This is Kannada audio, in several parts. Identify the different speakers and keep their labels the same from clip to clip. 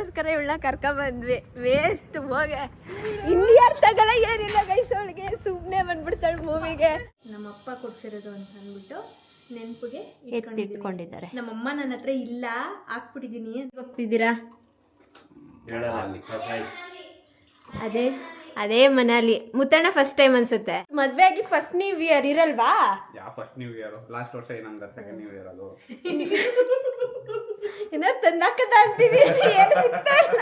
Speaker 1: ಅದಕ್ಕೋಸ್ಕರ ಇವಳನ್ನ ಕರ್ಕ ಬಂದ್ವಿ. ವೇಸ್ಟ್ ಹೋಗ. ಇಲ್ಲಿ ಅರ್ಥಗಳ ಏನಿಲ್ಲ ಗೈಸ್ ಅವಳಿಗೆ. ಸುಮ್ಮನೆ ಬಂದ್ಬಿಡ್ತಾಳೆ ಮೂವಿಗೆ
Speaker 2: ನಮ್ಮಪ್ಪ ಕೊಡ್ಸಿರೋದು ಅಂತ ಅಂದ್ಬಿಟ್ಟು ನೆನಪಿಗೆ
Speaker 1: ಎತ್ತಿಟ್ಕೊಂಡಿದ್ದಾರೆ.
Speaker 2: ನಮ್ಮಮ್ಮ ನನ್ನ ಹತ್ರ ಇಲ್ಲ ಹಾಕ್ಬಿಟ್ಟಿದೀನಿ. ಹೋಗ್ತಿದ್ದೀರಾ?
Speaker 1: ಅದೇ ಅದೇ ಮನಾಲಿ. ಮುತ್ತಣ್ಣ ಫಸ್ಟ್ ಟೈಮ್ ಅನ್ಸುತ್ತೆ. ಮದ್ವೆ ಆಗಿ ಫಸ್ಟ್ ನ್ಯೂ ಇಯರ್ ಇರಲ್ವಾ?
Speaker 3: ಯಾವ ಫಸ್ಟ್ ನ್ಯೂ ಇಯರ್ ಲಾಸ್ಟ್ ವರ್ಷ ಏನಂದ್ರೆ ಸೆಕೆಂಡ್ ನ್ಯೂ ಇಯರ್ ಅದು?
Speaker 1: ಏನೋ ತಂದಾಕದ ಅಂತಿದೀನಿ ಏನು ಸಿಗ್ತಾ ಇಲ್ಲ.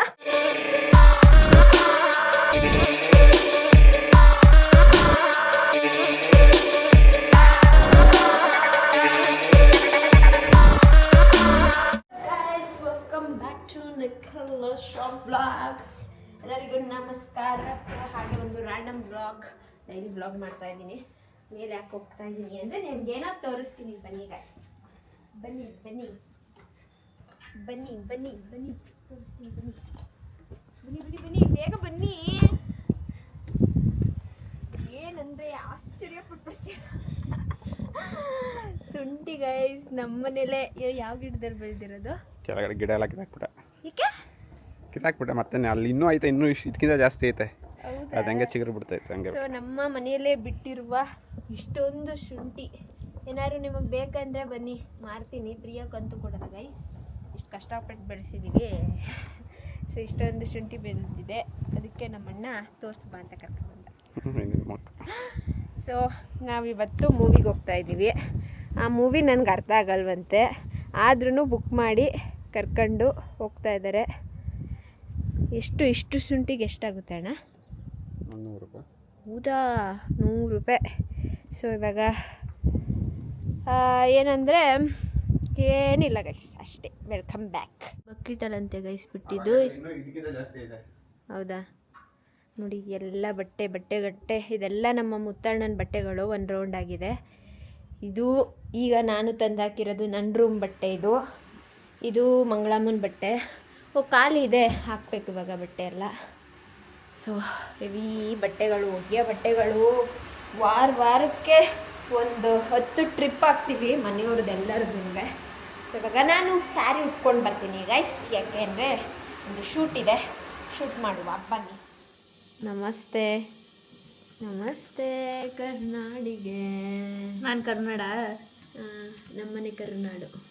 Speaker 1: ಎಲ್ಲರಿಗೂ ನಮಸ್ಕಾರ. ಸೊ ಹಾಗೆ ಒಂದು ರ್ಯಾಂಡಮ್ ಬ್ಲಾಗ್ ಡೈಲಿ ವ್ಲಾಗ್ ಮಾಡ್ತಾ ಇದ್ದೀನಿ. ಮೇಲೆ ಯಾಕೆ ಹೋಗ್ತಾ ಇದ್ದೀನಿ ಅಂದರೆ ನಿಮ್ಗೆ ಏನೋ ತೋರಿಸ್ತೀನಿ. ಬನ್ನಿ ಗಾಯ್ಸ್ ಬನ್ನಿ ಬನ್ನಿ. ಬನ್ನಿ ಬನ್ನಿ ಬನ್ನಿ. ತೋರಿಸ್ತೀನಿ ಬನ್ನಿ. ಬನ್ನಿ ಬನ್ನಿ ಬನ್ನಿ. ಬೇಗ ಬನ್ನಿ. ಏನಂದ್ರೆ ಆಶ್ಚರ್ಯ ಪಟ್ಬಿಡ್ತೀರ ಶುಂಠಿ ಗೈಸ್ ನಮ್ಮನೇಲೆ ಯಾವ ಗಿಡದಲ್ಲಿ ಬೆಳೆದಿರೋದು?
Speaker 3: ಕೆಳಗಡೆ ಗಿಡ ಎಲ್ಲ ಕಿತ್ತಾಕ್ಬಿಟ್ಟೆ.
Speaker 1: ಏಕೆ?
Speaker 3: ಕಿತ್ತಾಕ್ಬಿಟ್ಟೆ ಮತ್ತೆ ಅಲ್ಲಿ ಇನ್ನೂ ಐತೆ ಇನ್ನೂ ಇದಕ್ಕಿಂತ ಜಾಸ್ತಿ ಐತೆ. ಅದು ಹಂಗೆ ಚಿಗುರು ಬಿಡ್ತೈತೆ ಹಂಗೆ.
Speaker 1: ಸೊ ನಮ್ಮ ಮನೆಯಲ್ಲೇ ಬಿಟ್ಟಿರುವ ಇಷ್ಟೊಂದು ಶುಂಠಿ. ಏನಾದ್ರು ನಿಮಗೆ ಬೇಕಂದ್ರೆ ಬನ್ನಿ ಮಾರ್ತೀನಿ. ಪ್ರಿಯಾಕಂತೂ ಕೊಡೋಣ ಗೈಸ್ ಇಷ್ಟು ಕಷ್ಟಪಟ್ಟು ಬೆಳೆಸಿದ್ದೀವಿ ಸೊ ಇಷ್ಟೊಂದು ಶುಂಠಿ ಬೆಳೆದಿದೆ. ಅದಕ್ಕೆ ನಮ್ಮಣ್ಣ ತೋರಿಸ್ಬಾ ಅಂತ ಕರ್ಕೊಂಡ್ಬಂದ ಸೊ ನಾವಿವತ್ತು ಮೂವಿಗೆ ಹೋಗ್ತಾ ಇದ್ದೀವಿ. ಆ ಮೂವಿ ನನಗೆ ಅರ್ಥ ಆಗಲ್ವಂತೆ. ಆದ್ರೂ ಬುಕ್ ಮಾಡಿ ಕರ್ಕೊಂಡು ಹೋಗ್ತಾ ಇದ್ದಾರೆ. ಎಷ್ಟು ಇಷ್ಟು ಶುಂಠಿಗೆ ಎಷ್ಟಾಗುತ್ತೆ ಅಣ್ಣ? ಹೌದಾ? ನೂರು ರೂಪಾಯಿ. ಸೊ ಇವಾಗ ಏನಂದರೆ ಏನಿಲ್ಲ ಗೈಸ್ ಅಷ್ಟೇ. ವೆಲ್ಕಮ್ ಬ್ಯಾಕ್ ಬಕ್ಕಿಟಲ್ಲಂತೆ ಗೈಸ್ ಬಿಟ್ಟಿದ್ದು. ಹೌದಾ ನೋಡಿ ಎಲ್ಲ ಬಟ್ಟೆ ಬಟ್ಟೆ ಗಟ್ಟೆ ಇದೆಲ್ಲ ನಮ್ಮ ಮುತ್ತಣ್ಣನ ಬಟ್ಟೆಗಳು ಒಂದು ರೌಂಡ್ ಆಗಿದೆ. ಇದು ಈಗ ನಾನು ತಂದಾಕಿರೋದು ನನ್ನ ರೂಮ್ ಬಟ್ಟೆ ಇದು. ಇದು ಮಂಗಳಮ್ಮನ ಬಟ್ಟೆ. ಓ ಖಾಲಿ ಇದೆ ಹಾಕ್ಬೇಕು ಇವಾಗ ಬಟ್ಟೆ ಎಲ್ಲ. ಸೊ ಹೆವಿ ಬಟ್ಟೆಗಳು ಒಗೆಯೋ ಬಟ್ಟೆಗಳು. ವಾರ ವಾರಕ್ಕೆ ಒಂದು ಹತ್ತು ಟ್ರಿಪ್ ಹಾಕ್ತೀವಿ ಮನೆಯವ್ರದ್ದು ಎಲ್ಲರದ್ದು ಸೊ ಇವಾಗ ನಾನು ಸ್ಯಾರಿ ಉಟ್ಕೊಂಡು ಬರ್ತೀನಿ ಗೈಸ್ ಯಾಕೆ ಅಂದರೆ ಒಂದು ಶೂಟ್ ಇದೆ. ಶೂಟ್ ಮಾಡುವ ಬನ್ನಿ. ನಮಸ್ತೆ. ನಮಸ್ತೆ ಕರ್ನಾಡಿಗೆ.
Speaker 2: ನಾನು ಕನ್ನಡ
Speaker 1: ನಮ್ಮನೆ ಕರ್ನಾಡು.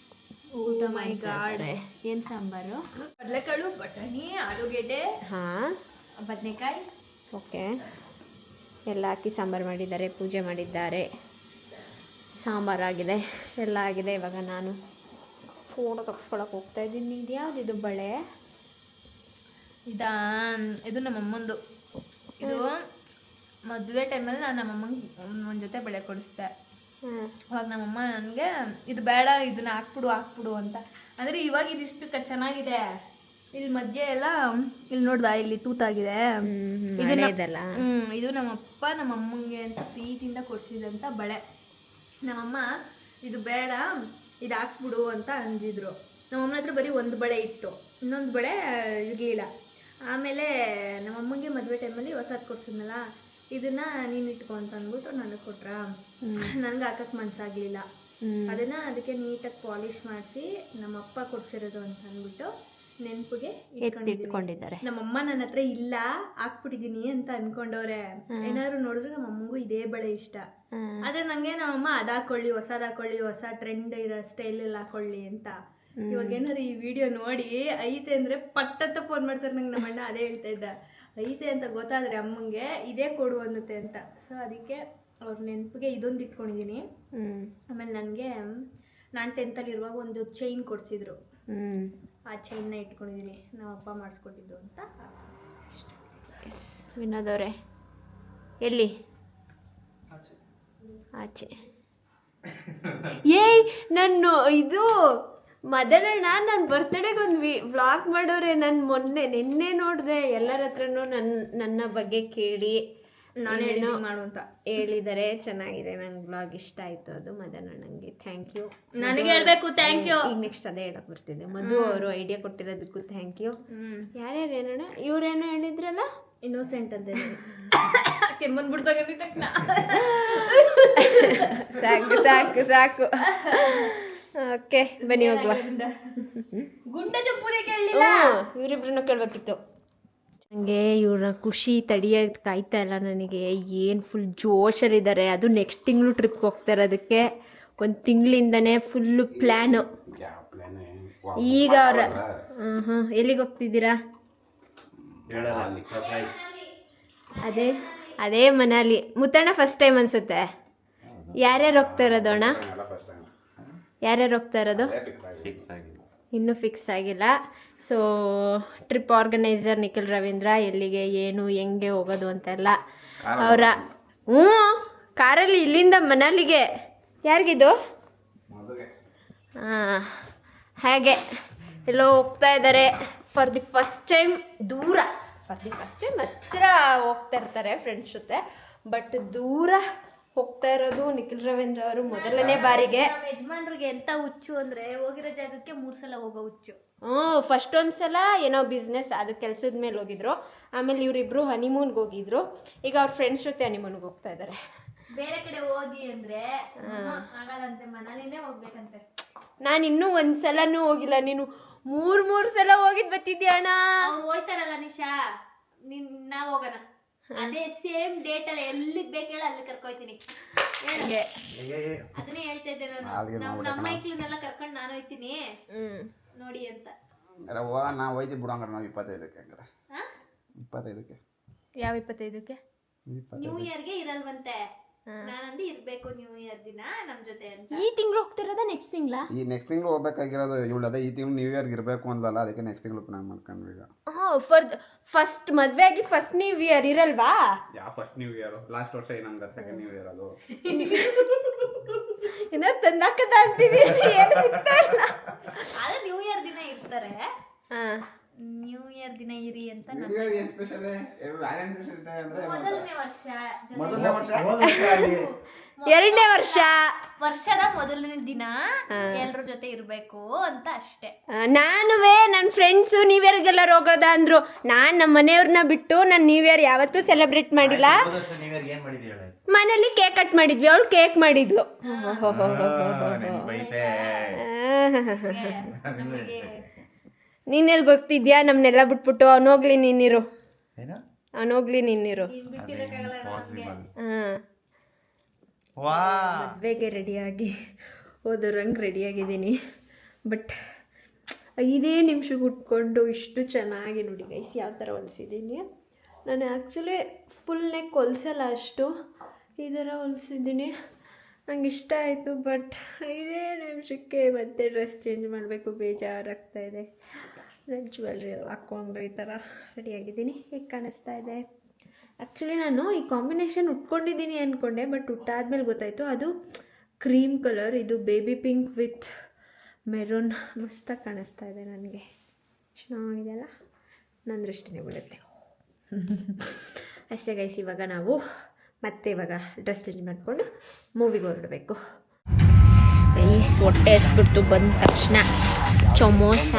Speaker 2: ಊಟ ಮೈ ಗಾಡ್
Speaker 1: ಏನು ಸಾಂಬಾರು?
Speaker 2: ಕಡಲೆಕಾಳು ಬಟಾಣಿ ಆಲೂಗೆಡ್ಡೆ.
Speaker 1: ಹಾಂ.
Speaker 2: ಬದನೆಕಾಯಿ.
Speaker 1: ಓಕೆ. ಎಲ್ಲ ಹಾಕಿ ಸಾಂಬಾರು ಮಾಡಿದ್ದಾರೆ ಪೂಜೆ ಮಾಡಿದ್ದಾರೆ. ಸಾಂಬಾರಾಗಿದೆ ಎಲ್ಲ ಆಗಿದೆ ಇವಾಗ ನಾನು. ಫೋಟೋ ತೆಗ್ಸ್ಕೊಳಕ್ಕೆ ಹೋಗ್ತಾ ಇದ್ದೀನಿ. ಇದು ಯಾವುದಿದು ಬಳೆ?
Speaker 2: ಇದಾ ಇದು ನಮ್ಮಮ್ಮಂದು. ಇದು ಮದುವೆ ಟೈಮಲ್ಲಿ ನಾನು ನಮ್ಮಮ್ಮಂಗೆ ಒಂದು ಜೊತೆ ಬಳೆ ಕೊಡಿಸ್ದೆ. ಅವಾಗ ನಮ್ಮಮ್ಮ ನನಗೆ ಇದು ಬೇಡ ಇದನ್ನ ಹಾಕ್ಬಿಡು ಹಾಕ್ಬಿಡು ಅಂತ. ಅಂದರೆ ಇವಾಗ ಇದಿಷ್ಟು ಚೆನ್ನಾಗಿದೆ. ಇಲ್ಲಿ ಮಧ್ಯೆ ಎಲ್ಲ ಇಲ್ಲಿ ನೋಡ್ದ ಇಲ್ಲಿ ತೂತಾಗಿದೆ. ಇದು ಹ್ಮ್ ಇದು ನಮ್ಮಪ್ಪ ನಮ್ಮ ಅಮ್ಮಂಗೆ ಅಂತ ಪ್ರೀತಿಯಿಂದ ಕೊಡ್ಸಿದಂತ ಬಳೆ. ನಮ್ಮಮ್ಮ ಇದು ಬೇಡ ಇದು ಹಾಕ್ಬಿಡು ಅಂತ ಅಂದಿದ್ರು. ನಮ್ಮಮ್ಮನ ಹತ್ರ ಬರೀ ಒಂದು ಬಳೆ ಇತ್ತು. ಇನ್ನೊಂದು ಬಳೆ ಇರಲಿಲ್ಲ. ಆಮೇಲೆ ನಮ್ಮಮ್ಮಂಗೆ ಮದುವೆ ಟೈಮಲ್ಲಿ ಹೊಸದು ಕೊಡ್ಸಿದ್ನಲ್ಲ ಇದನ್ನ ನೀನು ಇಟ್ಕೊ ಅಂತ ಅಂದ್ಬಿಟ್ಟು ನನಗೆ ಕೊಟ್ರ. ನನಗೆ ಹಾಕಕ್ಕೆ ಮನ್ಸಾಗ್ಲಿಲ್ಲ. ಅದನ್ನ ಅದಕ್ಕೆ ನೀಟಾಗಿ ಪಾಲಿಶ್ ಮಾಡಿಸಿ ನಮ್ಮಪ್ಪ ಕೊಡ್ಸಿರೋದು ಅಂತ ಅಂದ್ಬಿಟ್ಟು ನೆನಪಿಗೆ
Speaker 1: ಇಟ್ಕೊಂಡಿದ್ದಾರೆ.
Speaker 2: ನಮ್ಮಮ್ಮ ನನ್ನ ಹತ್ರ ಇಲ್ಲ ಹಾಕ್ಬಿಟ್ಟಿದೀನಿ ಅಂತ ಅನ್ಕೊಂಡವ್ರೆ. ಏನಾದ್ರು ನೋಡಿದ್ರೆ ನಮ್ಮ ಅಮ್ಮಂಗೂ ಇದೇ ಬಳೆ ಇಷ್ಟ. ಆದ್ರೆ ನಂಗೆ ನಮ್ಮಮ್ಮ ಅದ್ ಹಾಕೊಳ್ಳಿ ಹೊಸದ್ ಹಾಕೊಳ್ಳಿ ಹೊಸ ಟ್ರೆಂಡ್ ಇರೋ ಸ್ಟೈಲ್ ಎಲ್ಲ ಹಾಕೊಳ್ಳಿ ಅಂತ. ಇವಾಗ ಏನಾದ್ರು ಈ ವಿಡಿಯೋ ನೋಡಿ ಐತೆ ಅಂದ್ರೆ ಪಟ್ಟ ಅಂತ ಫೋನ್ ಮಾಡ್ತಾರೆ ನಂಗೆ ನಮ್ಮ ಅಣ್ಣ ಅದೇ ಹೇಳ್ತಾ ಇದ್ದ. ಐತೆ ಅಂತ ಗೊತ್ತಾದ್ರೆ ಅಮ್ಮಂಗೆ ಇದೇ ಕೊಡು ಅನ್ನುತ್ತೆ ಅಂತ. ಸೊ ಅದಕ್ಕೆ ಅವ್ರ ನೆನಪಿಗೆ ಇದೊಂದು ಇಟ್ಕೊಂಡಿದ್ದೀನಿ ಆಮೇಲೆ ನನಗೆ ನಾನು ಟೆಂತಲ್ಲಿ ಇರುವಾಗ ಒಂದು ಚೈನ್ ಕೊಡಿಸಿದ್ರು. ಆ ಚೈನ್ನ ಇಟ್ಕೊಂಡಿದ್ದೀನಿ ನಮ್ಮ ಅಪ್ಪ ಮಾಡಿಸ್ಕೊಟ್ಟಿದ್ದು ಅಂತ.
Speaker 1: ಎಸ್ ವಿನೋದ್ ಅವರೇ ಎಲ್ಲಿ? ಆಚೆ. ಏಯ್ ನಾನು ಇದು ಮದನಣ್ಣ ನನ್ನ ಬರ್ತ್ಡೇಗೆ ಒಂದು ವಿ ವ್ಲಾಗ್ ಮಾಡೋರೆ. ನಾನು ಮೊನ್ನೆ ನಿನ್ನೆ ನೋಡಿದೆ. ಎಲ್ಲರ ಹತ್ರನೂ ನನ್ನ ನನ್ನ ಬಗ್ಗೆ ಕೇಳಿ.
Speaker 2: ನಾನು ಮಾಡು ಅಂತ
Speaker 1: ಹೇಳಿದ್ದಾರೆ ಚೆನ್ನಾಗಿದೆ ನಂಗೆ ಬ್ಲಾಗ್ ಇಷ್ಟ ಆಯ್ತು ಅದು ಮದನಣ್ಣಂಗೆ. ಥ್ಯಾಂಕ್ ಯು
Speaker 2: ನನಗೆ ಹೇಳ್ಬೇಕು ಥ್ಯಾಂಕ್ ಯು
Speaker 1: ಈಗ ನೆಕ್ಸ್ಟ್ ಅದೇ ಹೇಳಕ್ ಬರ್ತಿದ್ದೆ. ಮಧು ಅವರು ಐಡಿಯಾ ಕೊಟ್ಟಿರೋದಕ್ಕೂ ಥ್ಯಾಂಕ್ ಯು ಯಾರ್ಯಾರು ಏನೋಣ ಇವ್ರೇನೋ ಹೇಳಿದ್ರಲ್ಲ?
Speaker 2: ಇನ್ನೋಸೆಂಟ್ ಅಂತ ಕೆಮ್ಮನ್ ಬಿಡ್ದಾಗ ತಕ್ಷಣ.
Speaker 1: ಸಾಕು ಸಾಕು ಸಾಕು. ಓಕೆ ಬನ್ನಿ ಹೋಗುವ.
Speaker 2: ಗುಂಡ? ಚಪ್ಪುಲಿ ಕೇಳಲಿಲ್ಲ?
Speaker 1: ಇವರಿಬ್ರನ್ನ ಕೇಳಬೇಕಿತ್ತು. ನನಗೆ ಇವರ ಖುಷಿ ತಡಿಯೋದು ಕಾಯ್ತಾ ಇಲ್ಲ ನನಗೆ. ಏನು ಫುಲ್ ಜೋಶಲ್ಲಿದ್ದಾರೆ ಅದು ನೆಕ್ಸ್ಟ್ ತಿಂಗಳು ಟ್ರಿಪ್ಗೆ ಹೋಗ್ತಾ ಇರೋದಕ್ಕೆ ಒಂದು ತಿಂಗಳಿಂದನೇ ಫುಲ್ಲು ಪ್ಲ್ಯಾನು ಈಗ ಅವರ ಹಾಂ ಹಾಂ ಎಲ್ಲಿಗೆ ಹೋಗ್ತಿದ್ದೀರಾ? ಅದೇ ಅದೇ ಮನಾಲಿ. ಮುತ್ತಣ್ಣ ಫಸ್ಟ್ ಟೈಮ್ ಅನ್ಸುತ್ತೆ. ಯಾರ್ಯಾರು ಹೋಗ್ತಾ ಇರೋದು ಅಣ್ಣ? ಯಾರ್ಯಾರು ಹೋಗ್ತಾ ಇರೋದು? ಇನ್ನೂ ಫಿಕ್ಸ್ ಆಗಿಲ್ಲ. So trip organiser Nikhil Ravindra ಎಲ್ಲಿಗೆ ಏನು ಹೆಂಗೆ ಹೋಗೋದು ಅಂತೆಲ್ಲ ಅವರ ಹ್ಞೂ ಕಾರಲ್ಲಿ ಇಲ್ಲಿಂದ ಮನಾಲಿಗೆ. ಯಾರಿಗಿದು? ಹಾಗೆ? ಎಲ್ಲೋ ಹೋಗ್ತಾ ಇದ್ದಾರೆ. ಫಾರ್ ದಿ ಫಸ್ಟ್ ಟೈಮ್ ದೂರ. ಫಾರ್ ದಿ ಫಸ್ಟ್ ಟೈಮ್ ಹತ್ತಿರ ಹೋಗ್ತಾ ಇರ್ತಾರೆ ಫ್ರೆಂಡ್ಸ್ ಜೊತೆ. ಬಟ್ ದೂರ ಹೋಗ್ತಾ ಇರೋದು ನಿಖಿಲ್ ರವೀಂದ್ರ ಅವರು ಮೊದಲನೇ ಬಾರಿಗೆ.
Speaker 2: ನಮ್ಮ ಯಜಮಾನ್ರಿಗೆ ಎಂತ ಹುಚ್ಚು ಅಂದ್ರೆ ಹೋಗಿರೋ ಜಾಗಕ್ಕೆ ಮೂರ್ ಸಲ ಹೋಗೋ ಹುಚ್ಚು.
Speaker 1: ಹ್ಞೂ ಫಸ್ಟ್ ಒಂದ್ಸಲ ಏನೋ ಬಿಸ್ನೆಸ್ ಅದು ಕೆಲ್ಸದ ಮೇಲೆ ಹೋಗಿದ್ರು. ಆಮೇಲೆ ಇವರಿಬ್ರು ಹನಿಮೂನ್ಗೆ ಹೋಗಿದ್ರು. ಈಗ ಅವ್ರ ಫ್ರೆಂಡ್ಸ್ ಜೊತೆ ಹನಿಮೂನ್ಗೆ ಹೋಗ್ತಾ ಇದ್ದಾರೆ
Speaker 2: ಬೇರೆ ಕಡೆ ಹೋಗಿ ಅಂದ್ರೆ ಆಗಲ್ಲಂತೆ ಮನಾಲಿನೇ ಹೋಗ್ಬೇಕಂತೆ.
Speaker 1: ನಾನು ಇನ್ನೂ ಒಂದ್ಸಲನೂ ಹೋಗಿಲ್ಲ. ನೀನು ಮೂರ್ ಮೂರ್ ಸಲ ಹೋಗಿದ್ ಬತ್ತಿದ್ಯಾ ಅಣ್ಣ?
Speaker 2: ಅವ್ರು ಹೋಯ್ತಾರಲ್ಲ ನಿಶಾ? ನಿನ್ ನಾವ್ ಹೋಗೋಣ. ಅದೇ ಸೇಮ್ ಡೇಟ್ ಅಲ್ಲಿ ಎಲ್ಲಿಗೆ ಬೇಕು ಹೇಳ ಅಲ್ಲಿ ಕರ್ಕೊಯ್ತೀನಿ.
Speaker 1: ಹಂಗೆ.
Speaker 2: ಅದನ್ನೇ ಹೇಳ್ತಾ ಇದ್ದೆ ನಾನು. ನಮ್ಮ ಮೈಕ್ಳನ್ನೆಲ್ಲ ಕರ್ಕೊಂಡು ನಾನು ಹೋಯ್ತೀನಿ.
Speaker 1: ಹ್ಮ್.
Speaker 2: ನೋಡಿ ಅಂತ.
Speaker 3: ರವ್ವ ನಾವು ಹೋಯ್ತೀವಿ ಬಿಡು ಹಂಗಾರೆ ನಾವು ಇಪ್ಪತ್ತೈದಕ್ಕೆ ಹಂಗಾರೆ. ಇಪ್ಪತ್ತೈದಕ್ಕೆ.
Speaker 1: ಯಾವ ಇಪ್ಪತ್ತೈದಕ್ಕೆ?
Speaker 3: ಇಪ್ಪತ್ತೈದು
Speaker 2: ನ್ಯೂ ಇಯರ್ಗೆ ಇರಲ್ವಂತೆ. ನಾನಂದು ಇರ್ಬೇಕು ನ್ಯೂ ಇಯರ್ ದಿನ ನಮ್ ಜೊತೆ ಅಂತ.
Speaker 1: ಈ ತಿಂಗಳು ಹೋಗ್ತಿರೋದ ನೆಕ್ಸ್ಟ್ ತಿಂಗ್ಳಾ?
Speaker 3: ಈ ನೆಕ್ಸ್ಟ್ ತಿಂಗಳು ಹೋಗ್ಬೇಕಾಗಿರೋದು ಇವಳು ಅದೇ ಈ ತಿಂಗಳು ನ್ಯೂ ಇಯರ್ಗೆ ಇರಬೇಕು ಅಂದಲ್ಲ ಅದಕ್ಕೆ ನೆಕ್ಸ್ಟ್ ತಿಂಗಳು ಪ್ಲಾನ್ ಮಾಡ್ಕೊಂಡ್ವಿ ಈಗ.
Speaker 1: ಹಾಂ ಫರ್ ಫಸ್ಟ್ ಮದ್ವೆ ಆಗಿ first new year ಇರಲ್ವಾ?
Speaker 3: Yeah first new year last ವರ್ಷ ಏನಂಗ ಸೆಕೆಂಡ್ ನ್ಯೂ ಇಯರ್ ಅದು?
Speaker 1: ಏನೋ ತಂದಾಕದ ಅಂತಿದ್ದೀನಿ ಏನು ಸಿಗ್ತಾ ಇಲ್ಲ.
Speaker 2: ಆದ್ರೆ ನ್ಯೂ ಇಯರ್ ದಿನ ಇರ್ತಾರೆ.
Speaker 1: ಹಾಂ.
Speaker 2: ನ್ಯೂ ಇಯರ್ ದಿನ ಇರಿ ಅಂತ
Speaker 3: ನ್ಯೂ
Speaker 2: ನನ್
Speaker 3: ಇಯರ್ ಏನು ಸ್ಪೆಷಲ್ ವ್ಯಾಲೆಂಟೈನ್ಸ್ ಡೇ ಅಂದ್ರೆ
Speaker 2: ಮೊದಲನೇ ವರ್ಷ ಜನ-
Speaker 3: ಮೊದಲನೇ ವರ್ಷ?
Speaker 1: ಎರಡನೇ ವರ್ಷ.
Speaker 2: ವರ್ಷದ ಮೊದಲನೇ ದಿನ ಎಲ್ರ ಜೊತೆ ಇರ್ಬೇಕು ಅಂತ ಅಷ್ಟೇ.
Speaker 1: ನಾನುವೇ ನನ್ನ ಫ್ರೆಂಡ್ಸು ನ್ಯೂ ಯಾರಿಗೆಲ್ಲ ಹೋಗೋದ ಅಂದ್ರು. ನಾನು ನಮ್ಮ ಮನೆಯವ್ರನ್ನ ಬಿಟ್ಟು ನಾನು ನ್ಯೂ ಇಯರ್ ಯಾವತ್ತೂ ಸೆಲೆಬ್ರೇಟ್ ಮಾಡಿಲ್ಲ.
Speaker 4: ನೀವ್ಯಾರು ಏನ್ ಮಾಡಿದ್ರಿ ಹೇಳಿ
Speaker 1: ಮನೇಲಿ ಕೇಕ್ ಕಟ್ ಮಾಡಿದ್ವಿ ಅವಳು ಕೇಕ್ ಮಾಡಿದ್ಲು.
Speaker 4: ಬೈತೆ.
Speaker 2: ನಮಗೆ
Speaker 1: ನೀನ್ ಎಲ್ಲಿ ಗೊತ್ತಿದ್ಯಾ? ನಮ್ನೆಲ್ಲ ಬಿಟ್ಬಿಟ್ಟು ಅವನೋಗ್ಲಿ ನೀನಿರು.
Speaker 4: ಏನು?
Speaker 1: ಅವನೋಗ್ಲಿ ನೀನಿರು. ಹಾಂ
Speaker 4: ವಾ.
Speaker 1: ಮದುವೆಗೆ ರೆಡಿಯಾಗಿ ಹೋದೋರಂಗೆ ರೆಡಿಯಾಗಿದ್ದೀನಿ. ಬಟ್ ಐದೇ ನಿಮಿಷಕ್ಕೆ ಉಟ್ಕೊಂಡು ಇಷ್ಟು ಚೆನ್ನಾಗಿ ನೋಡಿ ಗೈಸ್ ಯಾವ ಥರ ಹೊಲಿಸಿದ್ದೀನಿ. ನಾನು ಆ್ಯಕ್ಚುಲಿ ಫುಲ್ ನೆಕ್ ಹೊಲಿಸಲ್ಲ ಅಷ್ಟು. ಈ ಥರ ಹೊಲಿಸಿದ್ದೀನಿ. ನಂಗೆ ಇಷ್ಟ ಆಯಿತು ಬಟ್ ಇದೇ ನಿಮಿಷಕ್ಕೆ ಮತ್ತೆ ಡ್ರೆಸ್ ಚೇಂಜ್ ಮಾಡಬೇಕು ಬೇಜಾರಾಗ್ತಾ ನನ್ನ ಜ್ಯುವೆಲ್ರಿ ಎಲ್ಲ ಹಾಕ್ಕೊಂಡು ಈ ಥರ ರೆಡಿಯಾಗಿದ್ದೀನಿ ಹೇಗೆ ಕಾಣಿಸ್ತಾ ಇದೆ? ಆ್ಯಕ್ಚುಲಿ ನಾನು ಈ ಕಾಂಬಿನೇಷನ್ ಉಟ್ಕೊಂಡಿದ್ದೀನಿ ಅಂದ್ಕೊಂಡೆ ಬಟ್ ಉಟ್ಟಾದ್ಮೇಲೆ ಗೊತ್ತಾಯಿತು ಅದು ಕ್ರೀಮ್ ಕಲರ್ ಇದು ಬೇಬಿ ಪಿಂಕ್ ವಿತ್ ಮೆರೂನ್ ಮಸ್ತಾಗಿ ಕಾಣಿಸ್ತಾ ಇದೆ ನನಗೆ. ಚೆನ್ನಾಗಿದೆಯಲ್ಲ ನನ್ನ ದೃಷ್ಟಿನೇ ಬಿಡುತ್ತೆ ಅಷ್ಟೇ ಗೈಸ್ ಇವಾಗ ನಾವು ಮತ್ತೆ ಇವಾಗ ಡ್ರೆಸ್ ಚೇಂಜ್ ಮಾಡಿಕೊಂಡು ಮೂವಿಗೆ ಹೊರಡಬೇಕು. ಗೈಸ್ ಹೊಟ್ಟೆ ಎಸ್ಬಿಡ್ತು ಬಂದ ತಕ್ಷಣ, ಚೊಮೋಸ.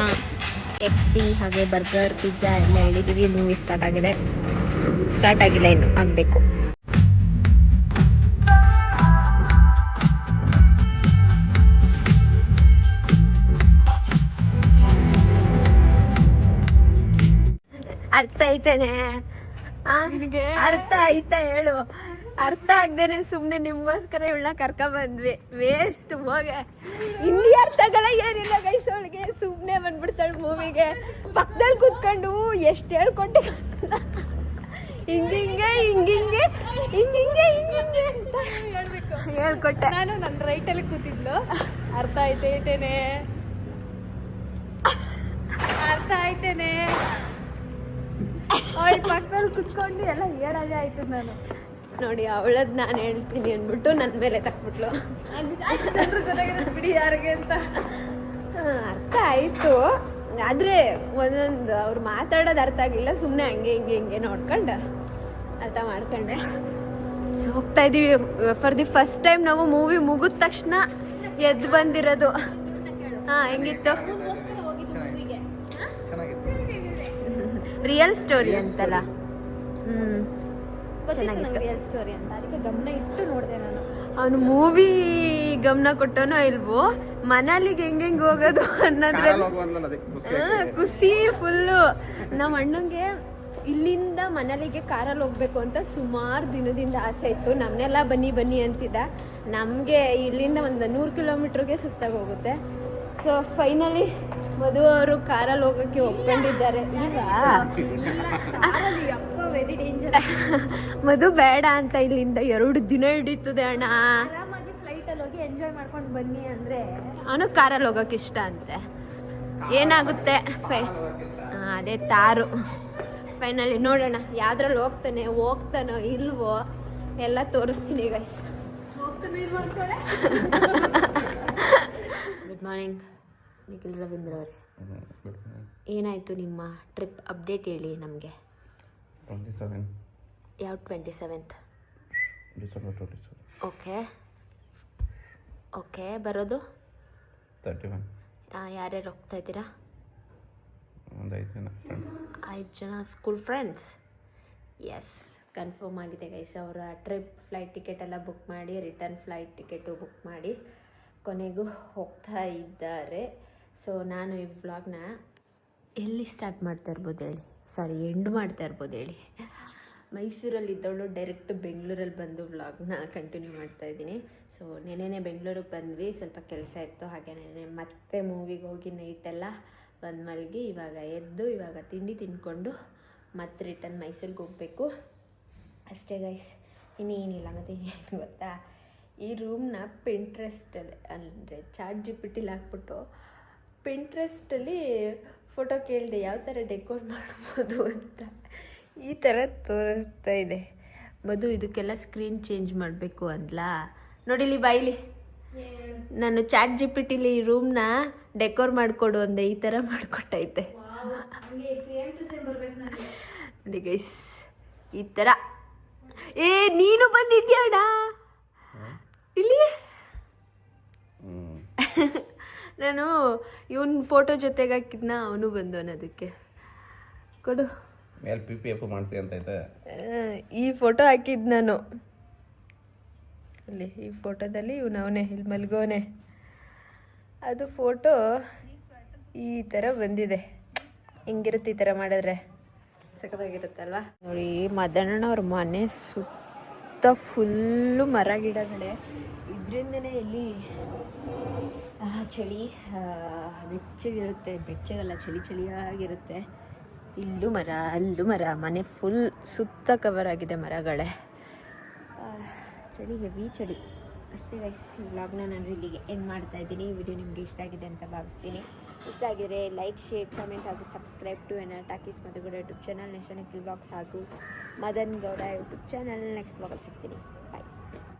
Speaker 1: ಎಫ್ಸಿ ಹಾಗೆ ಬರ್ಗರ್ ಪಿಜ್ಜಾ ಎಲ್ಲ ಹೇಳಿದ್ದೀವಿ ಮೂವಿ ಸ್ಟಾರ್ಟ್ ಆಗಿದೆ. ಸ್ಟಾರ್ಟ್ ಆಗಿಲ್ಲ ಇನ್ನು ಆಗಬೇಕು. ಅರ್ಥ ಐತೇನೆ? ಅರ್ಥ ಆಯ್ತಾ ಹೇಳು. ಅರ್ಥ ಆಗ್ದೇನೆ ಸುಮ್ನೆ ನಿಮ್ಗೋಸ್ಕರ ಇವಳನ್ನ ಕರ್ಕ ಬಂದ್ವಿ ವೇಸ್ಟ್ ಹೋಗೆ ಇಲ್ಲಿ ಅರ್ಥ ಆಗಲ್ಲ ಏನಿಲ್ಲ ಗೈಸೋಳಿಗೆ ಸುಮ್ನೆ ಬಂದ್ಬಿಡ್ತಾಳೆ ಮೂವಿಗೆ ಪಕ್ಕದಲ್ಲಿ ಕೂತ್ಕೊಂಡು ಎಷ್ಟು ಹೇಳ್ಕೊಟ್ಟೆ? ಹಿಂಗಿಂಗೆ ಹಿಂಗಿಂಗೆ ಹಿಂಗಿಂಗೆ ಹಿಂಗಿಂಗೆ ಅಂತ ಹೇಳ್ಬೇಕು ಹೇಳ್ಕೊಟ್ಟೆ.
Speaker 2: ನಾನು ನನ್ನ ರೈಟಲ್ಲಿ ಕೂತಿದ್ಲು. ಅರ್ಥ ಆಯ್ತೈತೇನೆ ಅರ್ಥ ಆಯ್ತೇನೆ. ಅವಳ ಪಕ್ಕದಲ್ಲಿ ಕುತ್ಕೊಂಡು ಎಲ್ಲ ಹೇಳೋದೇ ಆಯ್ತು ನಾನು.
Speaker 1: ನೋಡಿ ಅವಳದ್ ನಾನು ಹೇಳ್ತೀನಿ ಅಂದ್ಬಿಟ್ಟು ನನ್ನ ಮೇಲೆ ತಕ್ಬಿಟ್ಲು.
Speaker 2: ಬಿಡಿ ಯಾರಿಗೆ ಅಂತ
Speaker 1: ಅರ್ಥ ಆಯಿತು. ಆದರೆ ಒಂದೊಂದು ಅವ್ರು ಮಾತಾಡೋದು ಅರ್ಥ ಆಗಲಿಲ್ಲ ಸುಮ್ಮನೆ ಹಂಗೆ ಹಿಂಗೆ ಹಿಂಗೆ ನೋಡ್ಕೊಂಡು ಅರ್ಥ ಮಾಡ್ಕೊಂಡೆ. ಸೊ ಹೋಗ್ತಾ ಇದೀವಿ. ಫಾರ್ ದಿ ಫಸ್ಟ್ ಟೈಮ್ ನಾವು ಮೂವಿ ಮುಗಿದ ತಕ್ಷಣ ಎದ್ದು ಬಂದಿರೋದು. ಹಾಂ ಹೆಂಗಿತ್ತು? ರಿಯಲ್ ಸ್ಟೋರಿ ಅಂತಲ್ಲ. ಹ್ಞೂ ಚೆನ್ನಾಗಿತ್ತು.
Speaker 2: ರಿಯಲ್ ಸ್ಟೋರಿ ಅಂತ. ಅದಕ್ಕೆ ಗಮನ ಇಟ್ಟು ನೋಡಿದೆ ನಾನು.
Speaker 1: ಅವನು ಮೂವಿ ಗಮನ ಕೊಟ್ಟನೋ ಇಲ್ವೋ ಮನಾಲಿಗೆ ಹೆಂಗ್ ಹೆಂಗ್ ಹೋಗೋದು ಅನ್ನೋದ್ರಲ್ಲಿ ಹಾ, ಖುಷಿ ಫುಲ್ಲು ನಮ್ಮ ಅಣ್ಣಂಗೆ ಇಲ್ಲಿಂದ ಮನಾಲಿಗೆ ಕಾರಲ್ಲಿ ಹೋಗ್ಬೇಕು ಅಂತ ಸುಮಾರು ದಿನದಿಂದ ಆಸೆ ಇತ್ತು. ನಮ್ಮನ್ನೆಲ್ಲ ಬನ್ನಿ ಬನ್ನಿ ಅಂತಿದ್ದ. ನಮಗೆ ಇಲ್ಲಿಂದ ಒಂದು ನೂರು ಕಿಲೋಮೀಟ್ರಿಗೆ ಸುಸ್ತಾಗಿ ಹೋಗುತ್ತೆ. ಸೊ ಫೈನಲಿ ಮಧು ಅವರು ಕಾರಲ್ಲಿ ಹೋಗೋಕ್ಕೆ ಒಪ್ಕೊಂಡಿದ್ದಾರೆ
Speaker 2: ವೆರಿ ಡೇಂಜರ್
Speaker 1: ಮಧು ಬೇಡ ಅಂತ ಇಲ್ಲಿಂದ ಎರಡು ದಿನ ಹಿಡಿತದೆ ಅಣ್ಣ.
Speaker 2: ಆರಾಮಾಗಿ ಫ್ಲೈಟಲ್ಲಿ ಹೋಗಿ ಎಂಜಾಯ್ ಮಾಡ್ಕೊಂಡು ಬನ್ನಿ ಅಂದರೆ.
Speaker 1: ಅವನು ಕಾರಲ್ಲಿ ಹೋಗೋಕೆ ಇಷ್ಟ ಅಂತೆ. ಏನಾಗುತ್ತೆ? ಫೈ ಅದೇ ತಾರು. ಫೈನಲಿ ನೋಡೋಣ ಯಾವ್ದ್ರಲ್ಲಿ ಹೋಗ್ತಾನೆ ಹೋಗ್ತಾನೋ ಇಲ್ವೋ ಎಲ್ಲ ತೋರಿಸ್ತೀನಿ guys good morning Nikhil Ravindra ಅವರೇ. ಏನಾಯಿತು ನಿಮ್ಮ ಟ್ರಿಪ್ ಅಪ್ಡೇಟ್ ಹೇಳಿ ನಮಗೆ?
Speaker 3: ಟ್ವೆಂಟಿ ಸೆವೆನ್
Speaker 1: ಯಾವ twenty seventh
Speaker 3: December twenty seven
Speaker 1: okay. Okay ಬರೋದು?
Speaker 3: ತರ್ಟಿ ಒನ್
Speaker 1: ಯಾರ್ಯಾರು ಹೋಗ್ತಾ ಇದ್ದೀರಾ?
Speaker 3: ಒಂದು ಐದು ಜನ ಫ್ರೆಂಡ್ಸ್
Speaker 1: ಐದು ಜನ ಸ್ಕೂಲ್ ಫ್ರೆಂಡ್ಸ್ ಎಸ್ ಕನ್ಫರ್ಮ್ ಆಗಿದೆ ಗೈಸ್ ಅವರ ಟ್ರಿಪ್ ಫ್ಲೈಟ್ ಟಿಕೆಟ್ ಎಲ್ಲ ಬುಕ್ ಮಾಡಿ ರಿಟರ್ನ್ ಫ್ಲೈಟ್ ಟಿಕೆಟು ಬುಕ್ ಮಾಡಿ ಕೊನೆಗೂ ಹೋಗ್ತಾ ಇದ್ದಾರೆ. ಸೊ ನಾನು ಈ ವ್ಲಾಗ್ನ ಎಲ್ಲಿ ಸ್ಟಾರ್ಟ್ ಮಾಡ್ತಾ ಇರ್ಬೋದು ಹೇಳಿ? ಸಾರಿ ಎಂಡ್ ಮಾಡ್ತಾ ಇರ್ಬೋದು ಹೇಳಿ. ಮೈಸೂರಲ್ಲಿ ಇದ್ದವಳು ಡೈರೆಕ್ಟ್ ಬೆಂಗಳೂರಲ್ಲಿ ಬಂದು ವ್ಲಾಗ್ನ ಕಂಟಿನ್ಯೂ ಮಾಡ್ತಾ ಇದ್ದೀನಿ. ಸೊ ನೆನೆನೆ ಬೆಂಗಳೂರಿಗೆ ಬಂದ್ವಿ. ಸ್ವಲ್ಪ ಕೆಲಸ ಇತ್ತು. ಹಾಗೆ ನೆನೆ ಮತ್ತೆ ಮೂವಿಗೆ ಹೋಗಿ ನೈಟೆಲ್ಲ ಬಂದು ಮಲಗಿ ಇವಾಗ ಎದ್ದು, ಇವಾಗ ತಿಂಡಿ ತಿಂದ್ಕೊಂಡು ಮತ್ತೆ ರಿಟರ್ನ್ ಮೈಸೂರಿಗೆ ಹೋಗಬೇಕು. ಅಷ್ಟೇ ಗೈಸ್ ಇನ್ನೇನಿಲ್ಲ ಮತ್ತು ಏನು ಗೊತ್ತಾ? ಈ ರೂಮ್ನ ಪಿಂಟ್ರೆಸ್ಟಲ್ಲಿ ಅಂದರೆ ಚಾರ್ಜ್ ಜಿ ಪಿ ಟಿಲಿ ಹಾಕ್ಬಿಟ್ಟು ಪಿಂಟ್ರೆಸ್ಟಲ್ಲಿ ಫೋಟೋ ಕೇಳಿದೆ ಯಾವ ಥರ ಡೆಕೋರ್ ಮಾಡ್ಬೋದು ಅಂತ. ಈ ಥರ ತೋರಿಸ್ತಾ ಇದೆ. ಮಧು ಇದಕ್ಕೆಲ್ಲ ಸ್ಕ್ರೀನ್ ಚೇಂಜ್ ಮಾಡಬೇಕು ಅಂದ್ಲಾ? ನೋಡಿಲಿ ಬಾಯಿಲಿ. ನಾನು ಚಾಟ್ ಜಿ ಪಿ ಟಿಲಿ ಈ ರೂಮ್ನ ಡೆಕೋರ್ ಮಾಡಿಕೊಡು ಅಂದೆ ಈ ಥರ ಮಾಡಿಕೊಟ್ಟೈತೆ. ನೋಡಿ ಗೈಸ್ ಈ ಥರ ಏ ನೀನು ಬಂದಿದ್ಯಾಡ? ಇಲ್ಲಿ ನಾನು ಇವನ್ ಫೋಟೋ ಜೊತೆಗೆ ಹಾಕಿದ್ನ ಅವನು ಬಂದವನ ಅದಕ್ಕೆ ಕೊಡು.
Speaker 3: ಮೇಲೆ ಪಿ ಪಿ ಎಫ್ ಅಂತ ಐತೆ.
Speaker 1: ಈ ಫೋಟೋ ಹಾಕಿದ್ ನಾನು. ಅಲ್ಲಿ ಈ ಫೋಟೋದಲ್ಲಿ ಇವನು ಅವನೇ ಇಲ್ಲಿ ಮಲ್ಗೋನೆ. ಅದು ಫೋಟೋ ಈ ಥರ ಬಂದಿದೆ. ಹೆಂಗಿರುತ್ತೆ ಈ ಥರ ಮಾಡಿದ್ರೆ? ಸಖತ್ತಾಗಿರುತ್ತಲ್ವಾ? ನೋಡಿ ಮದಣ್ಣನವ್ರ ಮನೆ ಸುತ್ತ ಫುಲ್ಲು ಮರ ಗಿಡಗಳೇ ಇದರಿಂದನೇ ಇಲ್ಲಿ ಚಳಿ ಬೆಚ್ಚಗಿರುತ್ತೆ ಬೆಚ್ಚಗಲ್ಲ, ಚಳಿ ಚಳಿಯಾಗಿರುತ್ತೆ. ಇಲ್ಲೂ ಮರ, ಅಲ್ಲೂ ಮರ, ಮನೆ ಫುಲ್ ಸುತ್ತ ಕವರ್ ಆಗಿದೆ ಮರಗಳೇ. ಚಳಿ ಹೆವಿ ಚಳಿ. ಅಷ್ಟೇ ಗೈಸ್ ವ್ಲಾಗ್ನ ನಾನು ಇಲ್ಲಿಗೆ ಎಂಡ್ ಮಾಡ್ತಾ ಇದ್ದೀನಿ. ವಿಡಿಯೋ ನಿಮಗೆ ಇಷ್ಟ ಆಗಿದೆ ಅಂತ ಭಾವಿಸ್ತೀನಿ. ಇಷ್ಟ ಆಗಿದ್ರೆ ಲೈಕ್ ಶೇರ್ ಕಮೆಂಟ್ ಹಾಗೂ subscribe to N talkies Madhu Gowda YouTube channel next vlogs ಹಾಗೂ Madan Gowda YouTube channel next ಬ್ಲಾಗಲ್ಲಿ ಸಿಗ್ತೀನಿ.